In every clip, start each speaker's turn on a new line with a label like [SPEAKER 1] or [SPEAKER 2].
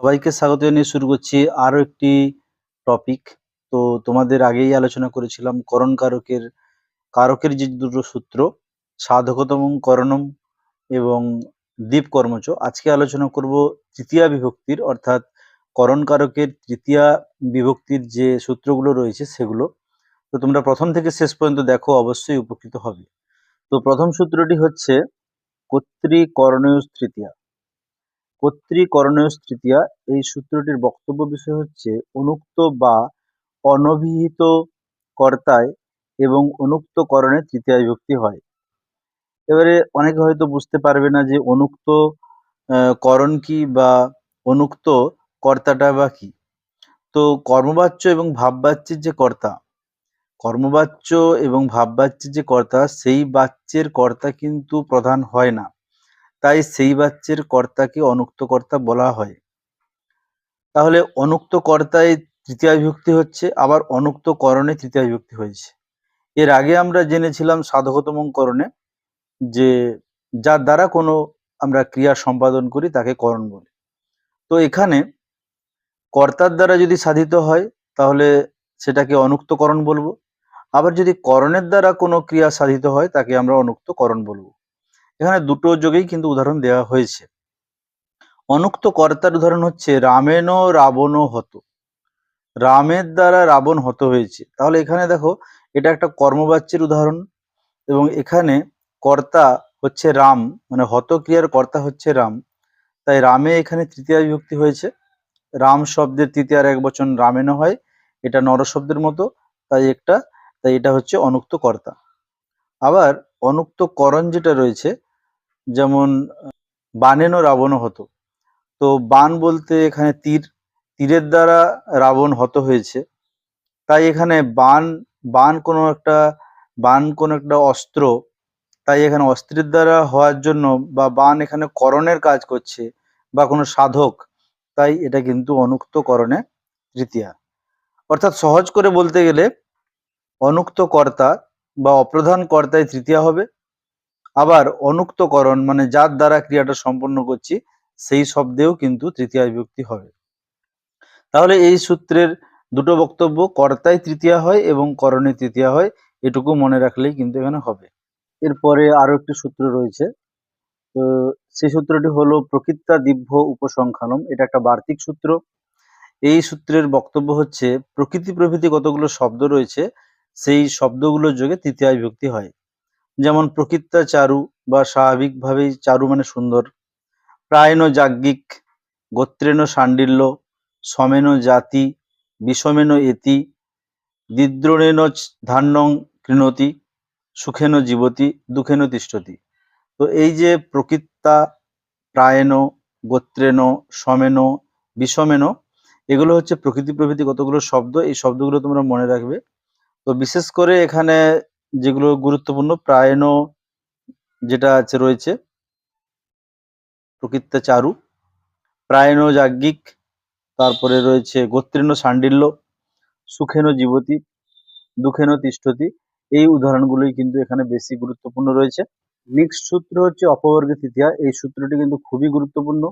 [SPEAKER 1] সবাইকে স্বাগত জানিয়ে শুরু করছি আরও একটি টপিক তো তোমাদের আগেই আলোচনা করেছিলাম করণ কারকের কারকের যে দুটো সূত্র, সাধকতম করণম এবং দ্বীপ কর্মচ আজকে আলোচনা করব তৃতীয়া বিভক্তির, অর্থাৎ করণ কারকের তৃতীয়া বিভক্তির যে সূত্রগুলো রয়েছে সেগুলো। তো তোমরা প্রথম থেকে শেষ পর্যন্ত দেখো, অবশ্যই উপকৃত হবে। তো প্রথম সূত্রটি হচ্ছে কর্তৃকরণীয় তৃতীয়া কর্তৃকরণীয় তৃতীয়া এই সূত্রটির বক্তব্য বিষয় হচ্ছে, অনুক্ত বা অনভিহিত কর্তায় এবং অনুক্ত করণে তৃতীয় বিভক্তি হয়। এবারে অনেকে হয়তো বুঝতে পারবে না যে অনুক্ত করণ কি বা অনুক্ত কর্তাটা বা কি। তো কর্মবাচ্য এবং ভাববাচ্যের যে কর্তা, কর্মবাচ্য এবং ভাববাচ্যের যে কর্তা, সেই বাচ্যের কর্তা কিন্তু প্রধান হয় না। তাই সেই বাচ্যের কর্তাকে অনুক্ত কর্তা বলা হয়। তাহলে অনুক্ত কর্তায় তৃতীয় বিভক্তি হচ্ছে, আবার অনুক্ত করণে তৃতীয় বিভক্তি হয়েছে। এর আগে আমরা জেনেছিলাম সাধকতম করণে যে যার দ্বারা কোনো আমরা ক্রিয়া সম্পাদন করি তাকে করণ বলে। তো এখানে কর্তার দ্বারা যদি সাধিত হয়, তাহলে সেটাকে অনুক্তকরণ বলব। আবার যদি করণের দ্বারা কোনো ক্রিয়া সাধিত হয়, তাকে আমরা অনুক্তকরণ বলব। এখানে দুটো যোগেই কিন্তু উদাহরণ দেওয়া হয়েছে। অনুক্ত কর্তার উদাহরণ হচ্ছে রামেন রাবণ হত। রামের দ্বারা রাবণ হত হয়েছে। তাহলে এখানে দেখো, এটা একটা কর্মবাচ্যের উদাহরণ এবং এখানে কর্তা হচ্ছে রাম মানে হত ক্রিয়ার কর্তা হচ্ছে রাম। তাই রামে এখানে তৃতীয় বিভক্তি হয়েছে। রাম শব্দের তৃতীয়ার এক বচন রামেনও হয়, এটা নর শব্দের মতো, তাই একটা, তাই এটা হচ্ছে অনুক্ত কর্তা। আবার অনুক্ত করণ যেটা রয়েছে যেমন বানেনও রাবণ হতো। তো বান বলতে এখানে তীর, তীরের দ্বারা রাবণ হত হয়েছে। তাই এখানে বান বান কোনো একটা, বান কোনো একটা অস্ত্র, তাই এখানে অস্ত্রের দ্বারা হওয়ার জন্য বা বান এখানে করণের কাজ করছে বা কোনো সাধক, তাই এটা কিন্তু অনুক্ত করণে তৃতীয়া। অর্থাৎ সহজ করে বলতে গেলে অনুক্ত কর্তা বা অপ্রধান কর্তায় তৃতীয়া হবে। আবার অনুক্তকরণ মানে যার দ্বারা ক্রিয়াটা সম্পন্ন করছি, সেই শব্দেও কিন্তু তৃতীয়া বিভক্তি হবে। তাহলে এই সূত্রের দুটো বক্তব্য কর্তায় তৃতীয়া হয় এবং করণে তৃতীয়া হয়, এটুকু মনে রাখলেই কিন্তু এখানে হবে। এরপরে আরও একটি সূত্র রয়েছে। তো সেই সূত্রটি হলো প্রকৃতা দিব্য উপসংখ্যানম, এটা একটা বার্তিক সূত্র। এই সূত্রের বক্তব্য হচ্ছে, প্রকৃতি প্রভৃতি কতগুলো শব্দ রয়েছে, সেই শব্দগুলোর যোগে তৃতীয় বিভক্তি হয়। যেমন প্রকৃতা চারু বা স্বাভাবিকভাবেই চারু মানে সুন্দর। প্রায়ণ যাজ্ঞিক, গোত্রেণ সাণ্ডিল্য সমেন জাতি বিষমেন এতি দিদ্রণেন ধান্যং কৃণতি সুখেন জীবতি দুঃখেন তিষ্ঠতি। তো এই যে প্রকৃতা প্রায়ণ, গোত্রেণ সমেন বিষমেন এগুলো হচ্ছে প্রকৃতি প্রভৃতি কতগুলো শব্দ, এই শব্দগুলো তোমরা মনে রাখবে। তো বিশেষ করে এখানে যেগুলো গুরুত্বপূর্ণ প্রায়ণ যেটা আছে রয়েছে, প্রকৃতা চারু, প্রায়ণ যাজ্ঞিক, তারপরে রয়েছে গোত্রেণ সাণ্ডিল্য সুখেন জীবতি দুঃখেন তিষ্ঠতি, এই উদাহরণগুলোই কিন্তু এখানে বেশি গুরুত্বপূর্ণ রয়েছে। নেক্সট সূত্র হচ্ছে অপবর্গের তৃতীয়া, এই সূত্রটি কিন্তু খুবই গুরুত্বপূর্ণ।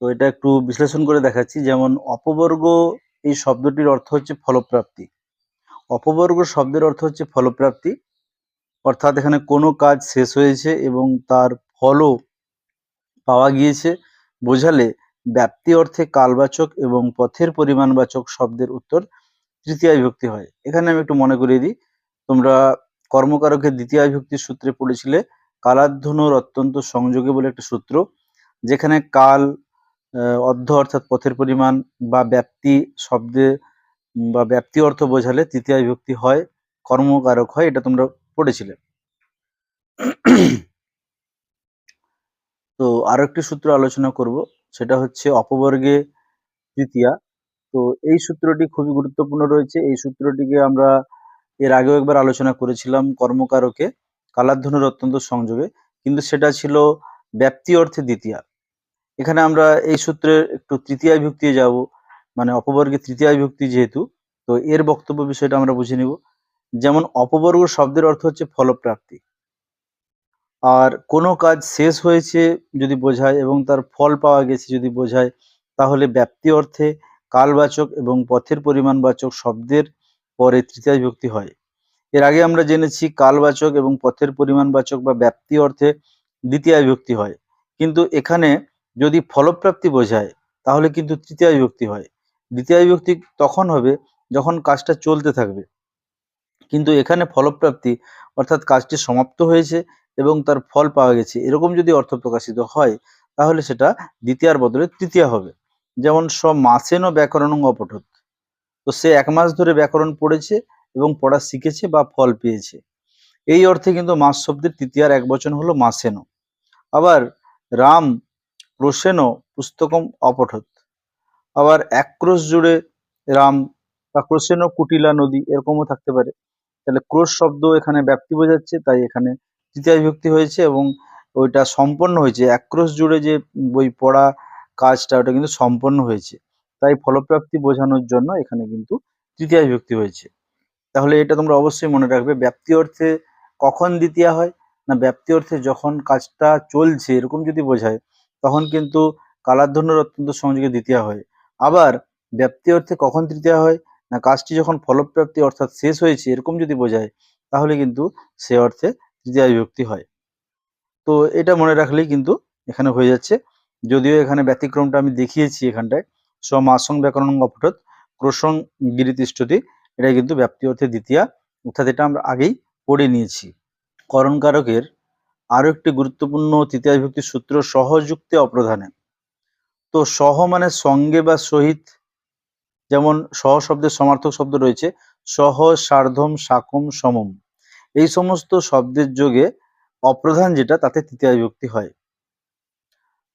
[SPEAKER 1] তো এটা একটু বিশ্লেষণ করে দেখাচ্ছি, যেমন অপবর্গ এই শব্দটির অর্থ হচ্ছে ফলপ্রাপ্তি। অপবর্গ শব্দের অর্থ হচ্ছে ফলপ্রাপ্তি। অর্থাৎ এখানে কোনো কাজ শেষ হয়েছে এবং তার ফলও পাওয়া গিয়েছে। বোঝালে ব্যাপ্তি অর্থে কালবাচক এবং পথের পরিমাণবাচক শব্দের উত্তর তৃতীয় বিভক্তি হয়। এখানে আমি একটু মনে করিয়ে দিই, তোমরা কর্মকারকের দ্বিতীয় বিভক্তির সূত্রে পড়েছিলে কালাধ্বনুর অত্যন্ত সংযোগে বলে একটা সূত্র, যেখানে কাল অর্ধ অর্থাৎ পথের পরিমাণ বা ব্যাপ্তি শব্দে বা ব্যাপ্তি অর্থ বোঝালে তৃতীয় বিভক্তি হয়, কর্মকারক হয়, এটা তোমরা পড়েছিলে। তো আরও একটি সূত্র আলোচনা করব, সেটা হচ্ছে অপবর্গে তৃতীয়া। তো এই সূত্রটি খুবই গুরুত্বপূর্ণ রয়েছে। এই সূত্রটিকে আমরা এর আগেও একবার আলোচনা করেছিলাম কর্মকারকে কালাধ্বনুর অত্যন্ত সংযোগে, কিন্তু সেটা ছিল ব্যাপ্তি অর্থে দ্বিতীয়া। এখানে আমরা এই সূত্রের একটু তৃতীয় বিভক্তি যাব। মানে অপবর্গে তৃতীয় বিভক্তি যেহেতু, তো এর বক্তব্য বিষয়টা আমরা বুঝে নিব। যেমন অপবর্গ শব্দের অর্থ হচ্ছে ফলপ্রাপ্তি। আর কোনো কাজ শেষ হয়েছে যদি বোঝায় এবং তার ফল পাওয়া গেছে যদি বোঝায়, তাহলে ব্যাপ্তি অর্থে কালবাচক এবং পথের পরিমাণবাচক শব্দের পরে তৃতীয় বিভক্তি হয়। এর আগে আমরা জেনেছি কালবাচক এবং পথের পরিমাণবাচক বা ব্যাপ্তি অর্থে দ্বিতীয় বিভক্তি হয়। কিন্তু এখানে যদি ফলপ্রাপ্তি বোঝায়, তাহলে কিন্তু তৃতীয় বিভক্তি হয়। দ্বিতীয় বিভক্তি তখন হবে যখন কাজটা চলতে থাকবে। কিন্তু এখানে ফলপ্রাপ্তি অর্থাৎ কাজটি সমাপ্ত হয়েছে এবং তার ফল পাওয়া গেছে। এরকম যদি অর্থ প্রকাশিত হয়, তাহলে সেটা দ্বিতীয়ার বদলে তৃতীয়া হবে। যেমন স মাসেনও ব্যাকরণ অপঠত তো সে এক মাস ধরে ব্যাকরণ পড়েছে এবং পড়া শিখেছে বা ফল পেয়েছে। এই অর্থে কিন্তু মাস শব্দের তৃতীয়ার এক বচন হলো মাসেনো। আবার রাম ক্রোশেনো পুস্তকম অপঠত আবার এক ক্রোশ জুড়ে রাম বা ক্রোশেনো কুটিলা নদী এরকমও থাকতে পারে। তাহলে ক্রোশ শব্দ এখানে ব্যাপ্তি বোঝাচ্ছে, তাই এখানে তৃতীয় বিভক্তি হয়েছে এবং ওইটা সম্পন্ন হয়েছে। এক ক্রোশ জুড়ে যে বই পড়া কাজটা, ওটা কিন্তু সম্পন্ন হয়েছে। তাই ফলপ্রাপ্তি বোঝানোর জন্য এখানে কিন্তু তৃতীয় বিভক্তি হয়েছে। তাহলে এটা তোমরা অবশ্যই মনে রাখবে, ব্যাপ্তি অর্থে কখন দ্বিতীয়া হয় না ব্যাপ্তি অর্থে যখন কাজটা চলছে এরকম যদি বোঝায়, তখন কিন্তু কালাধ্বনুর অত্যন্ত সংযোগে দ্বিতীয়া হয়। আবার ব্যাপ্তি অর্থে কখন তৃতীয়া হয়? না কাজটি যখন ফলপ্রাপ্তি অর্থাৎ শেষ হয়েছে, এরকম যদি বোঝায়, তাহলে কিন্তু সে অর্থে তৃতীয়া বিভক্তি হয়। তো এটা মনে রাখলেই কিন্তু এখানে হয়ে যাচ্ছে। যদিও এখানে ব্যতিক্রমটা আমি দেখিয়েছি এখানটায়, সমাসং ব্যাকরণ অপঠত ক্রোশং গিরিতিষ্ঠতি এটা কিন্তু ব্যাপ্তি অর্থে দ্বিতীয়া, অর্থাৎ এটা আমরা আগেই পড়ে নিয়েছি। করণকারকের আরও একটি গুরুত্বপূর্ণ তৃতীয় বিভক্তি সূত্র সহযুক্তে অপ্রধানে। তো সহ মানে সঙ্গে বা সহিত যেমন সহ শব্দের সমার্থক শব্দ রয়েছে, সহ, সার্ধম, সাকম, সমম। এই সমস্ত শব্দের যোগে অপ্রধান যেটা, তাতে তৃতীয় বিভক্তি হয়।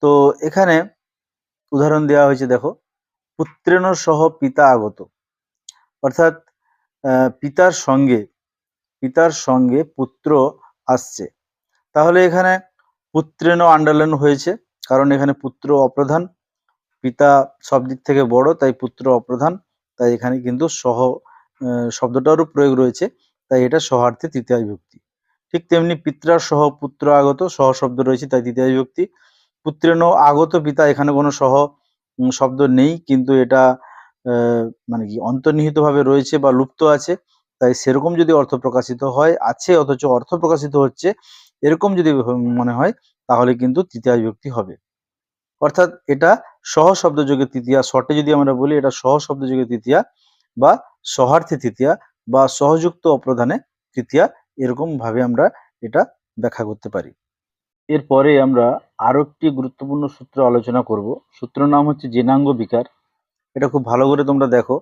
[SPEAKER 1] তো এখানে উদাহরণ দেওয়া হয়েছে, দেখো, পুত্রেণ সহ পিতা আগত। অর্থাৎ পিতার সঙ্গে পিতার সঙ্গে পুত্র আসছে। তাহলে এখানে পুত্রেণ আন্ডারলাইন হয়েছে, কারণ এখানে পুত্র অপ্রধান। পিতা সব দিক থেকে বড়, তাই পুত্র অপ্রধান। তাই এখানে কিন্তু সহ শব্দটারও প্রয়োগ রয়েছে। তাই এটা সহার্থে তৃতীয় বিভক্তি। ঠিক তেমনি পিত্রার সহ পুত্র আগত সহ শব্দ রয়েছে, তাই তৃতীয় বিভক্তি। পুত্রেণ আগত পিতা এখানে কোনো সহ শব্দ নেই, কিন্তু এটা মানে কি, অন্তর্নিহিতভাবে রয়েছে বা লুপ্ত আছে। তাই সেরকম যদি অর্থ প্রকাশিত হয়, আছে, অথচ অর্থ প্রকাশিত হচ্ছে, এরকম যদি মনে হয়, তাহলে কিন্তু তৃতীয় বিভক্তি হবে। অর্থাৎ এটা সহ শব্দ যোগে তৃতীয়া শর্টে যদি আমরা বলি এটা সহ শব্দ যোগে তৃতীয়া বা সহার্থে তৃতীয়া বা সহযুক্ত অপ্রধানে তৃতীয়া, এরকম ভাবে আমরা এটা ব্যাখ্যা করতে পারি। এরপরে আমরা আরও একটি গুরুত্বপূর্ণ সূত্র আলোচনা করব। সূত্র নাম হচ্ছে জেনাঙ্গ বিকার। এটা খুব ভালো করে তোমরা দেখো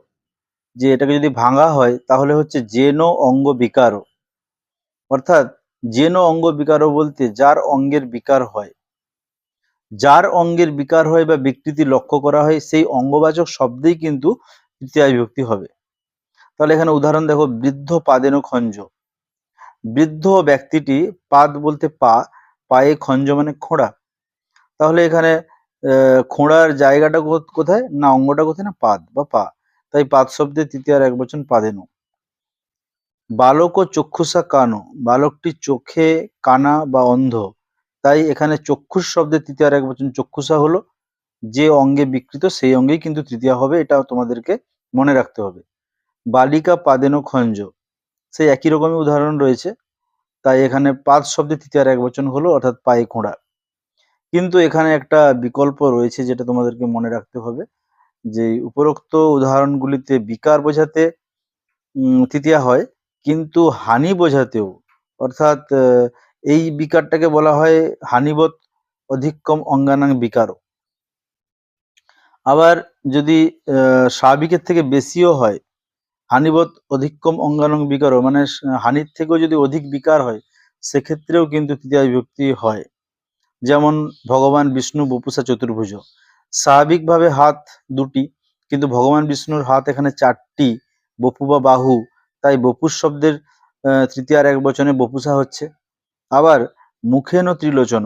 [SPEAKER 1] যে এটাকে যদি ভাঙা হয় তাহলে হচ্ছে জেনো অঙ্গ বিকারও। অর্থাৎ জেনো অঙ্গ বিকারও বলতে যার অঙ্গের বিকার হয়। যার অঙ্গের বিকার হয় বা বিকৃতি লক্ষ্য করা হয়, সেই অঙ্গবাচক শব্দেই কিন্তু তৃতীয় বিভক্তি হবে। তাহলে এখানে উদাহরণ দেখো, বৃদ্ধ পাদেন খঞ্জ। বৃদ্ধ ব্যক্তিটি পাদ বলতে পা, পায়ে খঞ্জ মানে খোঁড়া। তাহলে এখানে খোঁড়ার জায়গাটা কোথায়? না, অঙ্গটা কোথায় না, পাদ বা পা। তাই পাদ শব্দের তৃতীয় আর এক বচন পাদেনু। বালক ও চক্ষুষা কানো। বালকটি চোখে কানা বা অন্ধ। তাই এখানে চক্ষুষ শব্দের তৃতীয় আর এক বচন চক্ষুষা হলো, যে অঙ্গে বিকৃত সেই অঙ্গেই কিন্তু তৃতীয় হবে, এটা তোমাদেরকে মনে রাখতে হবে। বালিকা পাদেনো খঞ্জ, সেই একই রকমই উদাহরণ রয়েছে, তাই এখানে পাদ শব্দের তৃতীয় আর এক বচন হলো, অর্থাৎ পায়ে খোঁড়া। কিন্তু এখানে একটা বিকল্প রয়েছে যেটা তোমাদেরকে মনে রাখতে হবে, যে উপরোক্ত উদাহরণগুলিতে বিকার বোঝাতে তৃতীয়া হয়, কিন্তু হানি বোঝাতেও, অর্থাৎ এই বিকারটাকে বলা হয় হানিবত অধিকম অঙ্গানাং বিকারও। আবার যদি স্বাভাবিকের থেকে বেশিও হয় হানিবত অধিকম অঙ্গানং বিকারও মানে হানির থেকেও যদি অধিক বিকার হয়, সেক্ষেত্রেও কিন্তু তৃতীয় বিভক্তি হয়। যেমন ভগবান বিষ্ণু বপুষা চতুর্ভুজ। স্বাভাবিকভাবে হাত দুটি, কিন্তু ভগবান বিষ্ণুর হাত এখানে চারটি, বপু বা বাহু। তাই বপুষ শব্দের তৃতীয় আর এক বচনে বপুষা হচ্ছে। আবার মুখেন ও ত্রিলোচন।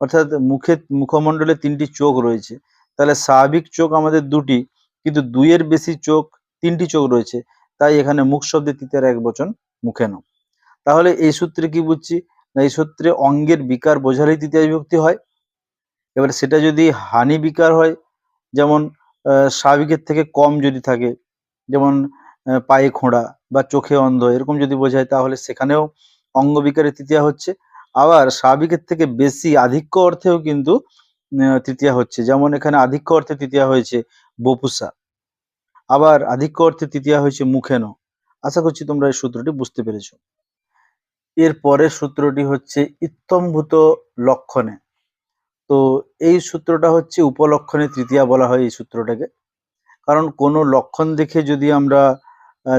[SPEAKER 1] অর্থাৎ মুখে মুখমণ্ডলে তিনটি চোখ রয়েছে। তাহলে স্বাভাবিক চোখ আমাদের দুটি, কিন্তু দুইয়ের বেশি চোখ, তিনটি চোখ রয়েছে। তাই এখানে মুখ শব্দে তৃতীয় আর এক বচন মুখেন। তাহলে এই সূত্রে কি বুঝছি? না, এই সূত্রে অঙ্গের বিকার বোঝালেই তৃতীয় বিভক্তি হয়। এবার সেটা যদি হানি বিকার হয়, যেমন স্বাভাবিকের থেকে কম যদি থাকে, যেমন পায়ে খোঁড়া বা চোখে অন্ধ, এরকম যদি বোঝায়, তাহলে সেখানেও অঙ্গবিকারে তৃতীয়া হচ্ছে। আবার স্বাভাবিকের থেকে বেশি আধিক্য অর্থেও কিন্তু তৃতীয়া হচ্ছে। যেমন এখানে আধিক্য অর্থে তৃতীয়া হয়েছে বপুসা। আবার আধিক্য অর্থে তৃতীয়া হয়েছে মুখেন। আশা করছি তোমরা এই সূত্রটি বুঝতে পেরেছ। এর পরের সূত্রটি হচ্ছে ইত্যম্ভূত লক্ষণে। তো এই সূত্রটা হচ্ছে উপলক্ষণে তৃতীয়া বলা হয় এই সূত্রটাকে। কারণ কোনো লক্ষণ দেখে যদি আমরা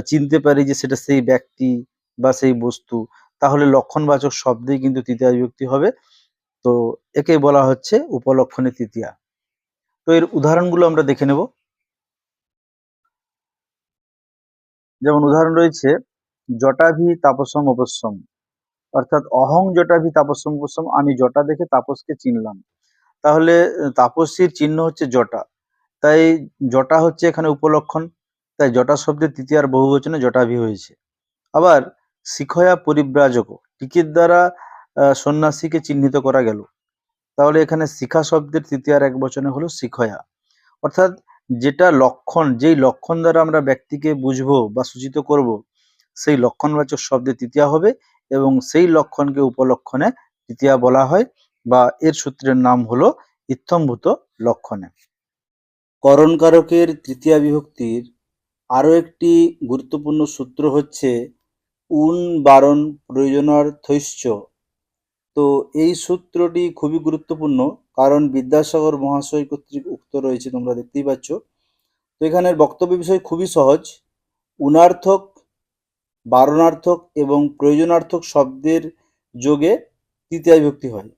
[SPEAKER 1] চিনতে পারি যে সেটা সেই ব্যক্তি বা সেই বস্তু তাহলে লক্ষণবাচক শব্দেই কিন্তু তৃতীয়া বিভক্তি হবে। তো একে বলা হচ্ছে উপলক্ষণে তৃতীয়া। তো এর উদাহরণগুলো আমরা দেখে নেব। যেমন উদাহরণ রয়েছে, জটাভি তাপসম অপস্যম অর্থাৎ অহং জটাভি তাপসম উপসম, আমি জটা দেখে তাপসকে চিনলাম। তাহলে তাপসীর চিহ্ন হচ্ছে জটা। তাই জটা হচ্ছে এখানে উপলক্ষণ। তাই জটা শব্দের তৃতীয়ার বহুবচনে জটাভি হয়েছে। আবার শিখয়া পরিব্রাজক টিকির দ্বারা সন্ন্যাসীকে চিহ্নিত করা গেল। তাহলে এখানে শিখা শব্দের তৃতীয়ার এক বচনে হলো শিখয়া। অর্থাৎ যেটা লক্ষণ, যেই লক্ষণ দ্বারা আমরা ব্যক্তিকে বুঝব বা সূচিত করব, সেই লক্ষণবাচক শব্দে তৃতীয়া হবে এবং সেই লক্ষণকে উপলক্ষণে তৃতীয়া বলা হয় বা এর সূত্রের নাম হলো ইত্থম্ভূত লক্ষণে। করণকারকের তৃতীয়া বিভক্তির আরও একটি গুরুত্বপূর্ণ সূত্র হচ্ছে উন বারণ প্রয়োজনার প্রয়োজনার্থৈশ্চ তো এই সূত্রটি খুবই গুরুত্বপূর্ণ, কারণ বিদ্যাসাগর মহাশয় কর্তৃক উক্ত রয়েছে, তোমরা দেখতেই পাচ্ছ। তো এখানের বক্তব্য বিষয় খুবই সহজ। উনার্থক, বারণার্থক এবং প্রয়োজনার্থক শব্দের যোগে তৃতীয় বিভক্তি হয়।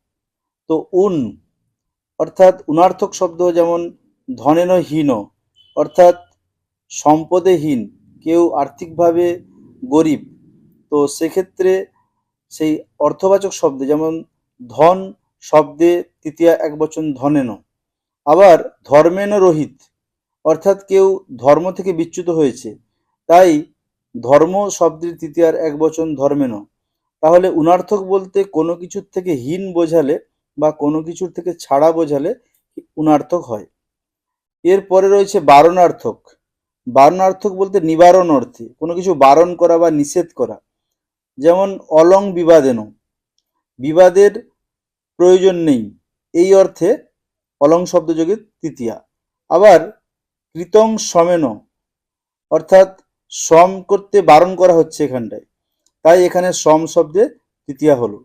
[SPEAKER 1] তো উন, অর্থাৎ উনার্থক শব্দ যেমন ধনেন হীন, অর্থাৎ সম্পদে হীন, কেউ আর্থিকভাবে গরিব তো সেক্ষেত্রে সেই অর্থবাচক শব্দে, যেমন ধন শব্দে তৃতীয়া এক বচন ধনেন। আবার ধর্মেন রহিত, অর্থাৎ কেউ ধর্ম থেকে বিচ্যুত হয়েছে, তাই ধর্ম শব্দের তৃতীয়ার এক বচন ধর্মেন। তাহলে উনার্থক বলতে কোনো কিছুর থেকে হীন বোঝালে বা কোনো কিছুর থেকে ছাড়া বোঝালে উনার্থক হয়। এরপরে রয়েছে বারণার্থক। বারণার্থক বলতে নিবারণ অর্থে, কোনো কিছু বারণ করা বা নিষেধ করা। যেমন অলং বিবাদেন। বিবাদের প্রয়োজন নেই। এই অর্থে অলং শব্দযোগের তৃতীয়া। আবার কৃতং সমেন, অর্থাৎ সম করতে বারণ করা হচ্ছে এখানটায়। তাই এখানে সম শব্দে তৃতীয়া হলো।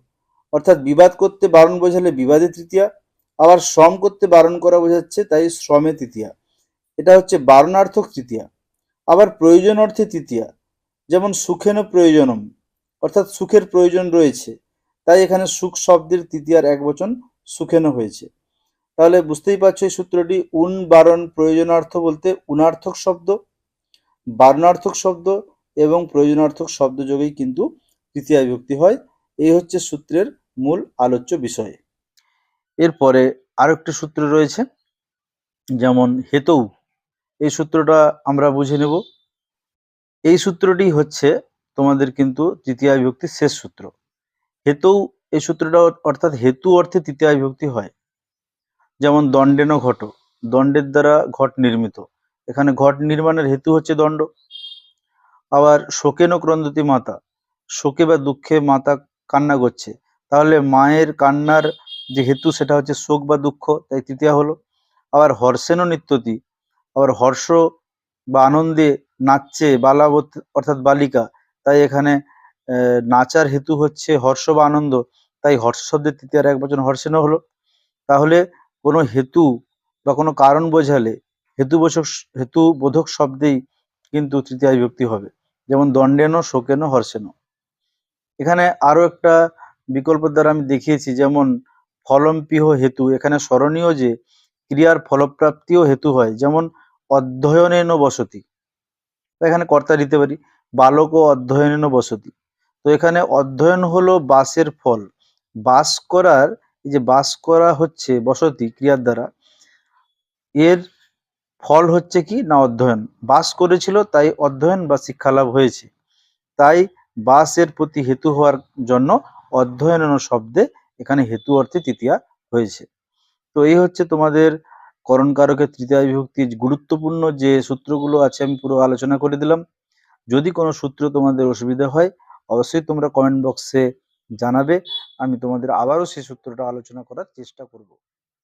[SPEAKER 1] অর্থাৎ বিবাদ করতে বারণ বোঝালে বিবাদে তৃতীয়া, আবার শ্রম করতে বারণ করা বোঝাচ্ছে তাই শ্রমে তৃতীয়া। এটা হচ্ছে বারণার্থক তৃতীয়া। আবার প্রয়োজন অর্থে তৃতীয়া, যেমন সুখেন প্রয়োজনম। অর্থাৎ সুখের প্রয়োজন রয়েছে। তাই এখানে সুখ শব্দের তৃতীয়ার এক বচন সুখেন হয়েছে। তাহলে বুঝতেই পারছ এই সূত্রটি, উন বারণ প্রয়োজনার্থ বলতে উনার্থক শব্দ, বারণার্থক শব্দ এবং প্রয়োজনার্থক শব্দ যোগেই কিন্তু তৃতীয়া বিভক্তি হয়। এই হচ্ছে সূত্রের মূল আলোচ্য বিষয়। এরপরে আরও একটি সূত্র রয়েছে, যেমন হেতৌ। এই সূত্রটা আমরা বুঝে নেব। এই সূত্রটি হচ্ছে তোমাদের কিন্তু তৃতীয় বিভক্তির শেষ সূত্র। হেতু এই সূত্রটা অর্থাৎ হেতু অর্থে তৃতীয় বিভক্তি হয়। যেমন দণ্ডেন ঘট, দণ্ডের দ্বারা ঘট নির্মিত। এখানে ঘট নির্মাণের হেতু হচ্ছে দণ্ড। আবার শোকেন ক্রন্দতি মাতা, শোকে বা দুঃখে মাতা কান্না করছে। তাহলে মায়ের কান্নার যে হেতু, সেটা হচ্ছে শোক বা দুঃখ, তাই তৃতীয়া হলো। আবার হর্ষেনও নিত্যতি, আবার হর্ষ বা আনন্দে নাচছে বালাবত, অর্থাৎ বালিকা তাই এখানে নাচার হেতু হচ্ছে হর্ষ বা আনন্দ তাই হর্ষ শব্দের তৃতীয়ার এক বচন হর্ষেনও হলো। তাহলে কোনো হেতু বা কোনো কারণ বোঝালে হেতুবোধক হেতু বোধক শব্দেই কিন্তু তৃতীয় বিভক্তি হবে। যেমন দণ্ডেন শোকেন হর্ষেন এখানে আরও একটা বিকল্প দ্বারা আমি দেখিয়েছি, যেমন ফলম্পিহ হেতু। এখানে স্মরণীয় যে ক্রিয়ার ফলপ্রাপ্তিও হেতু হয়। যেমন অধ্যয়নেন বসতি। এখানে কর্তা দিতে পারি। বালক ও অধ্যয়নেন বসতি। তো এখানে অধ্যয়ন হলো বাসের ফল। বাস করার, এই যে বাস করা হচ্ছে বসতি ক্রিয়ার দ্বারা, এর ফল হচ্ছে কি? না, অধ্যয়ন। বাস করেছিল, তাই অধ্যয়ন বা শিক্ষালাভ হয়েছে। তাই বাসের প্রতি হেতু হওয়ার জন্য অধ্যয়ন শব্দে এখানে হেতু অর্থে তৃতীয়া হয়েছে। তো এই হচ্ছে তোমাদের করণ কারকের তৃতীয় বিভক্তির গুরুত্বপূর্ণ যে সূত্রগুলো আছে, আমি পুরো আলোচনা করে দিলাম। যদি কোনো সূত্র তোমাদের অসুবিধা হয়, অবশ্যই তোমরা কমেন্ট বক্সে জানাবে, আমি তোমাদের আবারও সেই সূত্রটা আলোচনা করার চেষ্টা করব।